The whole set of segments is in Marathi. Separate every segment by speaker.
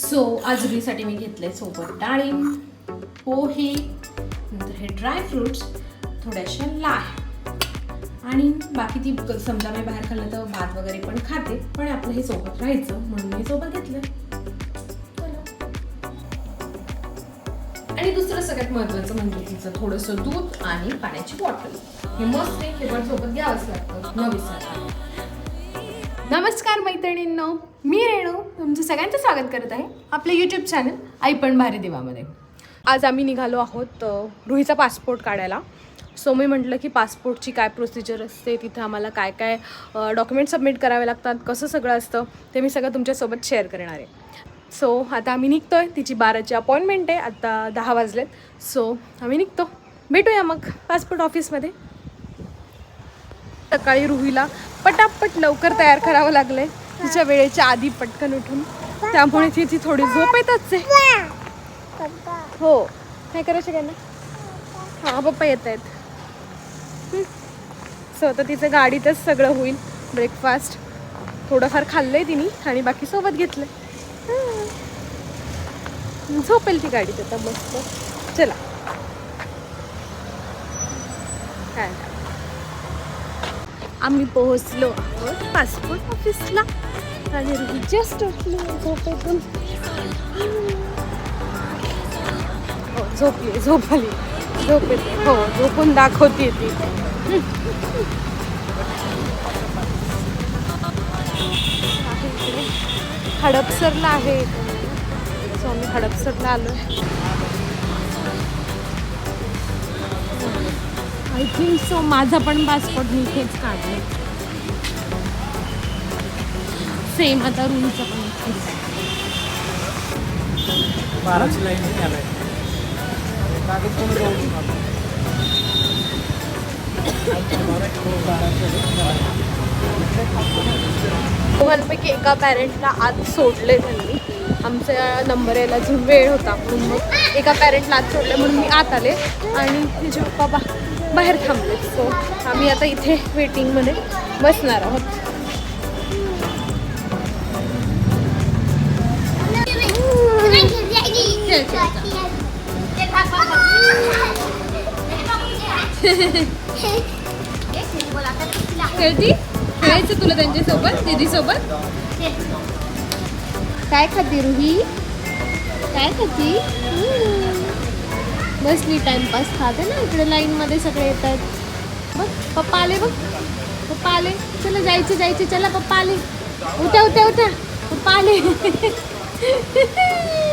Speaker 1: सो आज मी घेतले सोबत डाळिंब पोहे हो, नंतर हे ड्रायफ्रुट्स थोड्याशा लाह्या आणि बाकी ती समजा मी बाहेर खाल्लं तर भात वगैरे पण खाते पण आपलं हे सोबत राहायचं म्हणून मी सोबत घेतलं. आणि दुसरं सगळ्यात महत्वाचं म्हणजे तिचं थोडंसं दूध आणि पाण्याची बॉटल हे मस्त आहे हे पण सोबत घ्यावंच लागतं. न विसरता. नमस्कार मैत्रिणींनो. मी रेणू तुमचं सगळ्यांचं स्वागत करत आहे आपल्या यूट्यूब चॅनल आई पण भारी देवामध्ये. आज आम्ही निघालो आहोत रुहीचा पासपोर्ट काढायला. सो मी म्हटलं की पासपोर्टची काय प्रोसिजर असते तिथं आम्हाला काय काय डॉक्युमेंट सबमिट करावे लागतात कसं सगळं असतं ते मी सगळं तुमच्यासोबत शेअर करणार आहे. सो आता आम्ही निघतो आहे तिची बाराची अपॉइंटमेंट आहे आता दहा वाजलेत. सो आम्ही निघतो. भेटूया मग पासपोर्ट ऑफिसमध्ये सकाळी रुहीला पटापट लवकर तयार करावं लागलं आहे तिच्या वेळेच्या आधी पटकन उठून. त्यामुळे तिची थोडी झोप येतच आहे. हो. काय करायचं काय ना? हां पप्पा येत आहेत. सो तर तिचं गाडीतच सगळं होईल. ब्रेकफास्ट थोडंफार खाल्लंय तिने आणि बाकी सोबत घेतलंय. झोपेल ती गाडीत आता मस्त. चला. काय? आम्ही पोहोचलो आहोत पासपोर्ट ऑफिसला. आणि रुही जस्ट उठली झोपेतून हो झोपली झोप आली. हो झोपून दाखवते ती. आहे हडपसरला आहे. सो आम्ही हडपसरला आलो आय थिंक सो माझा पण पासपोर्ट मी इथेच काढले सेम आता रूमचं पण
Speaker 2: बाराची लाईन
Speaker 1: दोघांपैकी एका पॅरेंटला आत सोडले त्यांनी. आमचा नंबर यायला अजून वेळ होता म्हणून मग एका पॅरेंटला आत सोडले म्हणून मी आत आले. आणि तिचे पप्पा बा बाहेर थांबले सो आम्ही आता इथे वेटिंगमध्ये बसणार आहोत. खेळती? खेळायचं तुला त्यांच्यासोबत दीदीसोबत? काय खाती रुही? काय खाती? बसली टाइमपास खाते ना इकडे लाईन मध्ये सगळे येतात. बघ पप्पा आले बघ. पप्पा आले. चला जायचे जायचे. चला पप्पा आले. उत्या उत्या उठा पप्पा आले.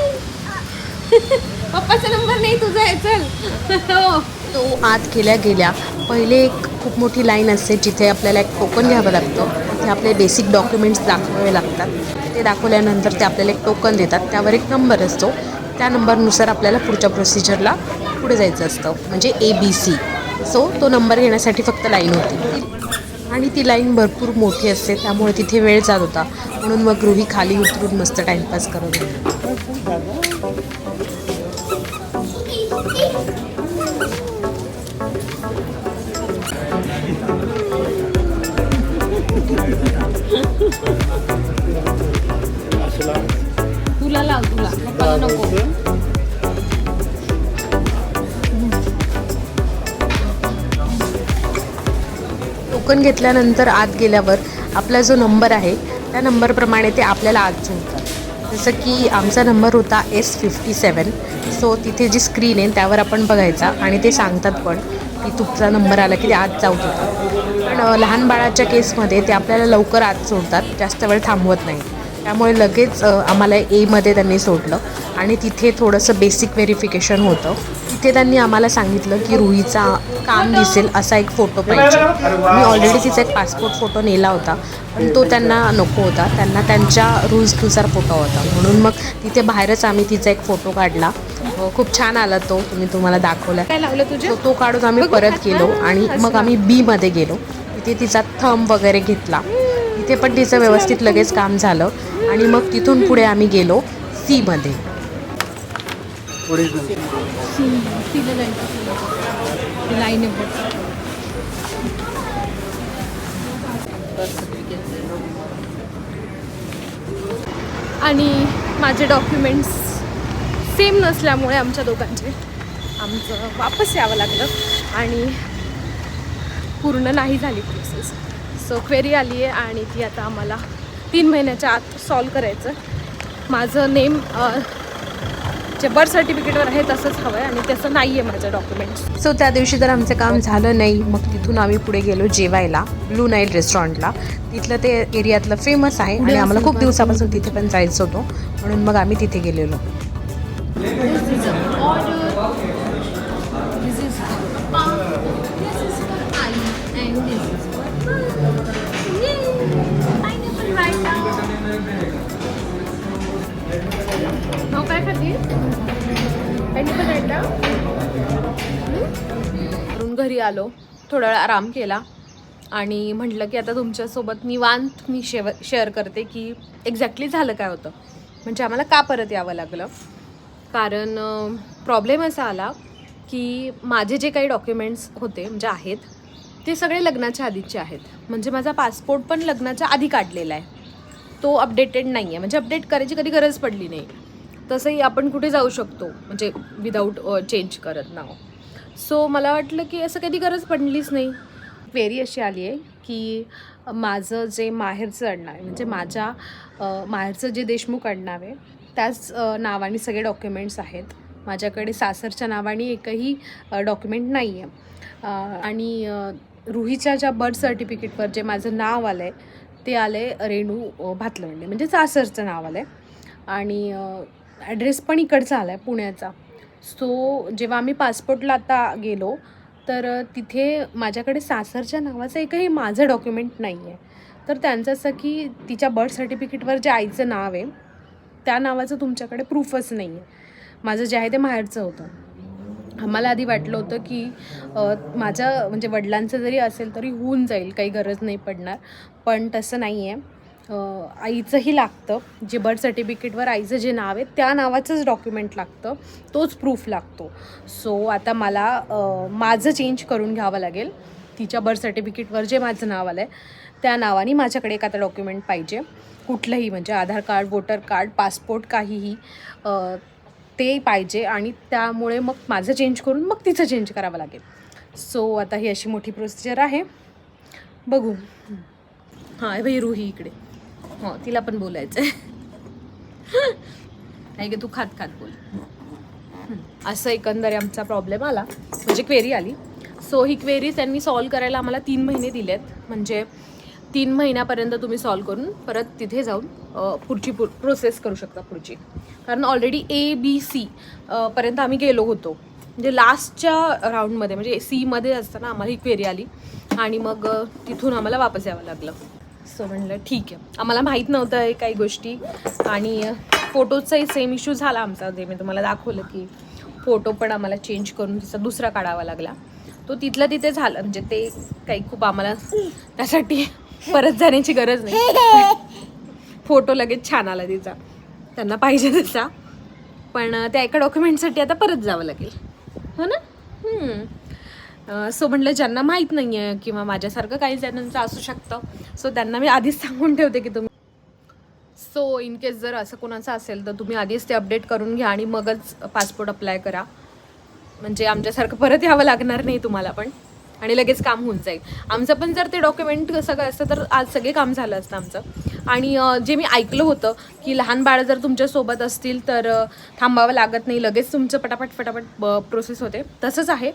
Speaker 1: पप्पाचा नंबर नाही तुझा आहे चल. हो.
Speaker 3: तो आत गेल्या गेल्या. पहिले एक खूप मोठी लाईन असते जिथे आपल्याला एक टोकन घ्यावं लागतं. तिथे आपले बेसिक डॉक्युमेंट्स दाखवावे लागतात. ते दाखवल्यानंतर ते आपल्याला एक टोकन देतात. त्यावर एक नंबर असतो. त्या नंबरनुसार आपल्याला पुढच्या प्रोसिजरला पुढे जायचं असतं. म्हणजे ए बी सी सो तो नंबर घेण्यासाठी फक्त लाईन होती. आणि ती लाईन भरपूर मोठी असते. त्यामुळे तिथे वेळ जात होता. म्हणून मग रुही खाली उतरून मस्त टाईमपास करत होती.
Speaker 1: तुला लाव तुला. पप्पाला नको.
Speaker 3: टोकन घेतल्यानंतर आत गेल्यावर आपला जो नंबर आहे त्या नंबरप्रमाणे ते आपल्याला आत सोडतात जसं की आमचा नंबर होता एस फिफ्टी सेवन सो तिथे जी स्क्रीन आहे त्यावर आपण बघायचा आणि ते सांगतात पण. की तुमचा नंबर आला की ते आत जाऊ शकतात पण लहान बाळाच्या केसमध्ये ते आपल्याला लवकर आत सोडतात जास्त वेळ थांबवत नाही. त्यामुळे लगेच आम्हाला एमध्ये त्यांनी सोडलं आणि तिथे थोडंसं बेसिक व्हेरिफिकेशन होतं. तिथे त्यांनी आम्हाला सांगितलं की रुईचा काम दिसेल असा एक फोटो पाहिजे. मी ऑलरेडी तिचा एक पासपोर्ट फोटो नेला होता पण तो त्यांना नको होता. त्यांना त्यांच्या रूल्सनुसार फोटो होता. म्हणून मग तिथे बाहेरच आम्ही तिचा एक फोटो काढला. खूप छान आला तो तुम्ही तुम्हाला दाखवला
Speaker 1: काय लावलं तुझे
Speaker 3: तो तो काढून आम्ही परत गेलो आणि मग आम्ही बीमध्ये गेलो. तिथे तिचा थंब वगैरे घेतला. तिथे पण तिचं व्यवस्थित लगेच काम झालं. आणि मग तिथून पुढे आम्ही गेलो सीमध्ये.
Speaker 1: आणि माझे डॉक्युमेंट्स सेम नसल्यामुळे आमच्या दोघांचे आमचं वापस यावं लागलं आणि पूर्ण नाही झाली प्रोसेस सो क्वेरी आली आहे आणि ती आता आम्हाला तीन महिन्याच्या आत सॉल्व करायचं माझं नेम जे बर्थ सर्टिफिकेटवर आहे तसंच हवं आहे आणि तसं नाही आहे माझं डॉक्युमेंट्स
Speaker 3: सो त्या दिवशी तर आमचं काम झालं नाही मग तिथून आम्ही पुढे गेलो जेवायला ब्लू नाईल रेस्टॉरंटला तिथलं ते एरियातलं फेमस आहे आणि आम्हाला खूप दिवसापासून तिथे पण जायचं होतं. म्हणून मग आम्ही तिथे गेलेलो.
Speaker 1: Order. This is for This is for Ai. And this is for Ma. Yay! Pineapple right now. हो काय खाल्ली पायनॅपल right now? हम्म? घरी आलो थोडा वेळ आराम केला आणि म्हटलं की आता तुमच्यासोबत निवांत मी शेव शेअर करते की एक्झॅक्टली झालं काय होतं म्हणजे आम्हाला का परत यावं लागलं कारण प्रॉब्लेम असा आला की माझे जे काही डॉक्युमेंट्स होते म्हणजे आहेत ते सगळे लग्नाच्या आधीचे आहेत. म्हणजे माझा पासपोर्ट पण लग्नाच्या आधी काढलेला आहे. तो अपडेटेड नाही आहे म्हणजे अपडेट करायची कधी गरज पडली नाही. तसंही आपण कुठे जाऊ शकतो म्हणजे विदाऊट चेंज करत नाव. सो मला वाटलं की असं कधी गरज पडलीच नाही. क्वेरी अशी आली आहे की माझं जे माहेरचं आडनाव आहे म्हणजे माझ्या माहेरचं जे देशमुख आडनाव आहे त्याच नावाने सगळे डॉक्युमेंट्स आहेत. माझ्याकडे सासरच्या नावाने एकही डॉक्युमेंट नाही आहे आणि रुहीच्या ज्या बर्थ सर्टिफिकेटवर जे माझं नाव आलं आहे ते आलं आहे रेणू भातलवंडे. म्हणजे सासरचं नाव आलं आहे आणि ॲड्रेस पण इकडचा आला आहे पुण्याचा. सो जेव्हा आम्ही पासपोर्टला आता गेलो तर तिथे माझ्याकडे सासरच्या नावाचं एकही माझं डॉक्युमेंट नाही आहे तर त्यांचं असं की तिच्या बर्थ सर्टिफिकेटवर जे आईचं नाव आहे त्या नावाचं तुमच्याकडे प्रूफच नाही आहे माझं जे आहे ते माहेरचं होतं. आम्हाला आधी वाटलं होतं की माझ्या म्हणजे वडिलांचं जरी असेल तरी होऊन जाईल काही गरज नाही पडणार. पण तसं नाही आहे आईचंही लागतं. जे बर्थ सर्टिफिकेटवर आईचं जे नाव आहे त्या नावाचंच डॉक्युमेंट लागतं. तोच प्रूफ लागतो. सो आता मला माझं चेंज करून घ्यावं लागेल. तिच्या बर्थ सर्टिफिकेटवर जे माझं नाव आलं आहे त्या नावाने माझ्याकडे एक आता डॉक्युमेंट पाहिजे. कुठलंही म्हणजे Aadhaar card voter card passport काहीही ते पाहिजे आणि त्यामुळे मग माझं चेंज करून मग तिचं चेंज करावं लागेल. सो आता ही अशी मोठी प्रोसिजर आहे. बघू. हां भाई रुही इकडे. हो तिला पण बोलायचं आहे नाही की तू खात खात बोल. असं एकंदरे आमचा प्रॉब्लेम आला. म्हणजे क्वेरी आली. सो ही क्वेरी त्यांनी सॉल्व करायला आम्हाला तीन महिने दिलेत. म्हणजे तीन महिन्यापर्यंत तुम्ही सॉल्व करून परत तिथे जाऊन पुढची पु प्रोसेस करू शकता पुढची. कारण ऑलरेडी ए बी सी पर्यंत आम्ही गेलो होतो. म्हणजे लास्टच्या राऊंडमध्ये म्हणजे सीमध्ये असताना आम्हाला ही क्वेरी आली आणि मग तिथून आम्हाला वापस यावं लागलं. सो म्हणलं ठीक आहे. आम्हाला माहीत नव्हतं हे काही गोष्टी आणि फोटोचाही सेम इश्यू झाला आमचा. ते मी तुम्हाला दाखवलं की फोटो पण आम्हाला चेंज करून तिचा दुसरा काढावा लागला. तो तिथलं तिथे झालं. म्हणजे ते काही खूप आम्हाला त्यासाठी परत जाण्याची गरज नाही. फोटो लगेच छान आला तिचा. त्यांना पाहिजे तसा. पण त्या एका डॉक्युमेंटसाठी आता परत जावं लागेल. हो ना? सो म्हटलं ज्यांना माहीत नाही आहे किंवा माझ्यासारखं काही जणांचं असू शकतं सो त्यांना मी आधीच सांगून ठेवते की तुम्ही सो इन केस जर असं कोणाचं असेल तर तुम्ही आधीच ते अपडेट करून घ्या आणि मगच पासपोर्ट अप्लाय करा. म्हणजे आमच्यासारखं परत यावं लागणार नाही तुम्हाला पण. आणि लगेच काम होऊन जाईल. आमचं पण जर ते डॉक्युमेंट सगळं असतं तर आज सगळे काम झालं असतं आमचं. आणि जे मी ऐकलं होतं की लहान बाळं जर तुमच्यासोबत असतील तर थांबावं लागत नाही. लगेच तुमचं पटापट पटापट प्रोसेस होते. तसंच आहे.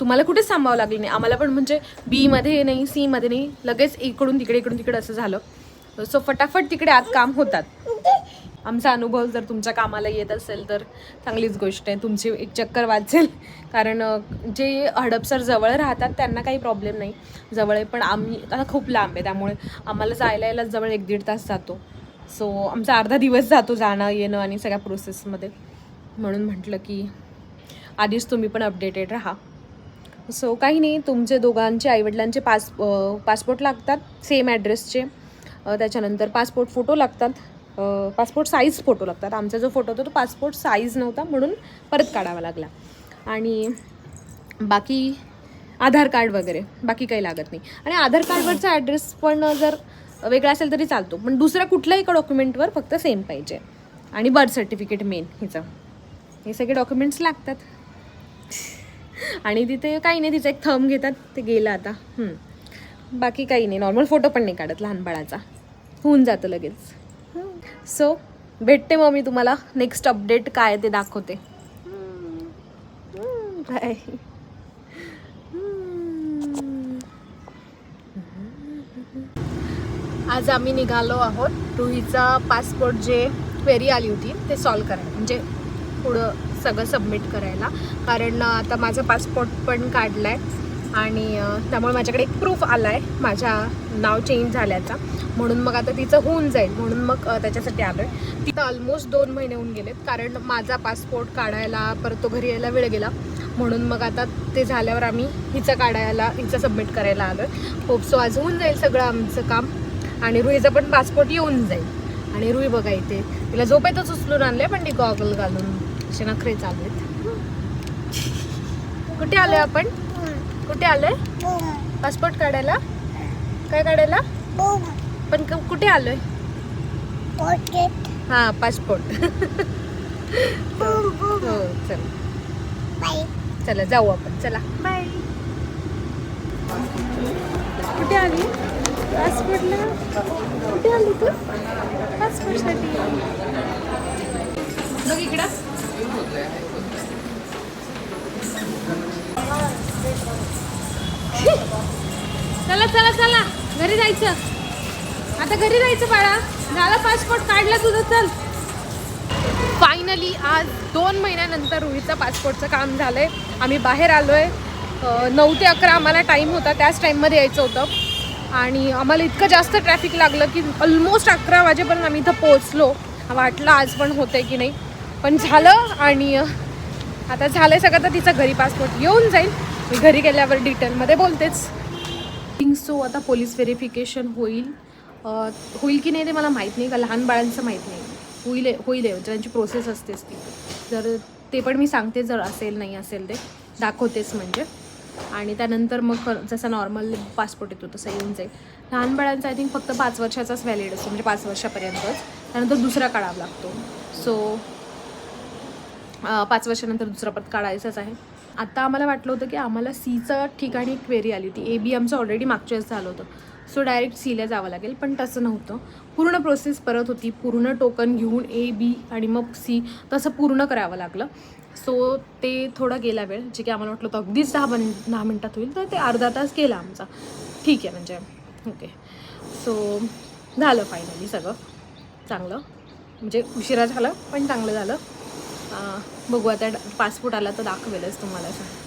Speaker 1: तुम्हाला कुठेच थांबावं लागलं नाही. आम्हाला पण म्हणजे बीमध्ये नाही सीमध्ये नाही. लगेच इकडून तिकडे इकडून तिकडे असं झालं. सो फटाफट तिकडे आत काम होतात. आमचा अनुभव जर तुमच्या कामाला येत असेल तर चांगलीच गोष्ट आहे. तुमची एक चक्कर वाचेल. कारण जे हडपसर जवळ राहतात त्यांना काही प्रॉब्लेम नाही. जवळ आहे पण आम्ही आता खूप लांब आहे. त्यामुळे आम्हाला जायला यायला जवळ एक दीड तास जातो. सो आमचा अर्धा दिवस जातो जाणं येणं आणि सगळ्या प्रोसेसमध्ये म्हणून म्हटलं की आधीच तुम्ही पण अपडेटेड राहा. सो काही नाही. तुमचे दोघांचे आईवडिलांचे पास पासपोर्ट लागतात. सेम ॲड्रेसचे त्याच्यानंतर पासपोर्ट फोटो लागतात. पासपोर्ट साईज फोटो लागतात. आमचा जो फोटो होता तो पासपोर्ट साईज नव्हता म्हणून परत काढावा लागला. आणि बाकी आधार कार्ड वगैरे बाकी काही लागत नाही. आणि आधार कार्डवरचा ॲड्रेस पण जर वेगळा असेल तरी चालतो. पण दुसऱ्या कुठल्याही एका डॉक्युमेंटवर फक्त सेम पाहिजे. आणि बर्थ सर्टिफिकेट मेन हिचं. हे सगळे डॉक्युमेंट्स लागतात. आणि तिथे काही नाही तिचं एक थम घेतात ते गेलं आता. बाकी काही नाही. नॉर्मल फोटो पण नाही काढत लहान बाळाचा. होऊन जातं लगेच. सो भेटते मग मी तुम्हाला. नेक्स्ट अपडेट काय ते दाखवते. बाय आज आम्ही निघालो आहोत रुहीचा पासपोर्ट जे क्वेरी आली होती ते सॉल्व करायला. म्हणजे पुढं सगळं सबमिट करायला. कारण आता माझा पासपोर्ट पण काढला आहे आणि त्यामुळे माझ्याकडे एक प्रूफ आला आहे माझ्या नाव चेंज झाल्याचा. म्हणून मग आता तिचं होऊन जाईल. म्हणून मग त्याच्यासाठी आलो आहे तिथं ऑलमोस्ट दोन महिने होऊन गेलेत. कारण माझा पासपोर्ट काढायला परत तो घरी यायला वेळ गेला. म्हणून मग आता ते झाल्यावर आम्ही हिचं काढायला हिचं सबमिट करायला आलो आहे होप सो आज होऊन जाईल सगळं आमचं काम. आणि रुईचा पण पासपोर्ट येऊन जाईल. आणि रुई बघा इथे. तिला झोपेतच उचलून आणलं पण ती गॉगल घालून. असे नखरे चालू आहेत. कुठे आलो आपण? कुठे आलोय पासपोर्ट काढायला? काय काढायला? पण क- कुठे आलोय? हा पासपोर्ट. हो चल. चला जाऊ आपण. चला. बाय कुठे आली? पासपोर्टला? कुठे आली तू? पासपोर्टसाठी. बघ इकडं. चला चला चला. घरी जायचं. आता घरी जायचं बाळा. झाला पासपोर्ट काढला तुझं चल. फायनली आज दोन महिन्यानंतर रोहितचा पासपोर्टचं काम झालं आहे आम्ही बाहेर आलो आहे नऊ ते अकरा आम्हाला टाईम होता. त्याच टाईममध्ये यायचं होतं. आणि आम्हाला इतकं जास्त ट्रॅफिक लागलं की ऑलमोस्ट अकरा वाजेपर्यंत आम्ही इथं पोहोचलो. वाटलं आज पण होतं की नाही. पण झालं आणि आता झालं आहे सगळं तर तिचं घरी पासपोर्ट येऊन जाईल. मी घरी गेल्यावर डिटेलमध्ये बोलतेच. थिंक सो आता पोलीस व्हेरिफिकेशन होईल. होईल की नाही ते मला माहीत नाही का लहान बाळांचं माहीत नाही. होईल होईल आहे, प्रोसेस असतेच ती. जर ते पण मी सांगते जर असेल नाही असेल ते. दाखवतेच म्हणजे. आणि त्यानंतर मग जसा नॉर्मल पासपोर्ट येतो तसा येऊन जाईल. लहान बाळांचा आय थिंक फक्त पाच वर्षाचाच व्हॅलिड असतो म्हणजे पाच वर्षापर्यंतच. त्यानंतर दुसरा काढावा लागतो. सो पाच वर्षानंतर दुसरा पद काढायचाच आहे. आता आम्हाला वाटलं होतं की आम्हाला सीचं ठिकाणी क्वेरी आली होती. ए बी आमचं ऑलरेडी मागच्या वेळेस झालं होतं. सो डायरेक्ट सीला जावं लागेल पण तसं नव्हतं. पूर्ण प्रोसेस परत होती. पूर्ण टोकन घेऊन ए बी आणि मग सी तसं पूर्ण करावं लागलं. सो ते थोडं गेला वेळ जे की आम्हाला वाटलं होतं अगदीच दहा मिन दहा मिनटात होईल तर ते अर्धा तास गेला आमचा. ठीक आहे म्हणजे ओके सो झालं फायनली सगळं. चांगलं. म्हणजे उशिरा झालं पण चांगलं झालं. बघू आता पासपोर्ट आला तर दाखवेलच तुम्हाला असं.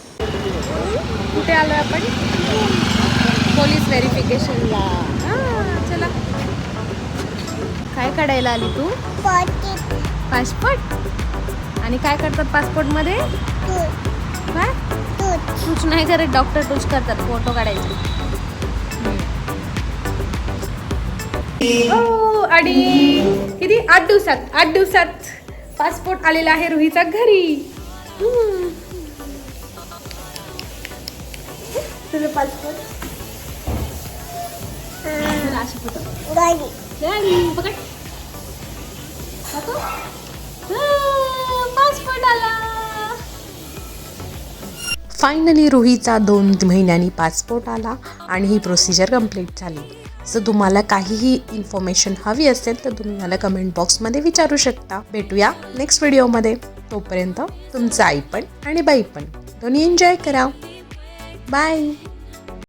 Speaker 1: कुठे आलो आपण? पोलीस व्हेरिफिकेशनला. चला. काय काढायला आली तू? पासपोर्ट आणि काय करतात पासपोर्टमध्ये काय? टूच नाही करत डॉक्टर टूच करतात फोटो काढायचे. हो आणि किती? आठ दिवसात आठ दिवसात. पासपोर्ट आलेला आहे रुहीचा घरी. तुझं पकड. पासपोर्ट आला.
Speaker 3: फायनली रुहीचा दोन महिन्यांनी पासपोर्ट आला आणि ही प्रोसिजर कंप्लीट झाली. जर तुम्हाला काहीही इन्फॉर्मेशन हवी असेल तर तुम्ही मला कमेंट बॉक्समध्ये विचारू शकता. भेटूया नेक्स्ट व्हिडिओमध्ये तोपर्यंत तुमचं आई पण आणि बाई पण. दोन्ही एन्जॉय करा. बाय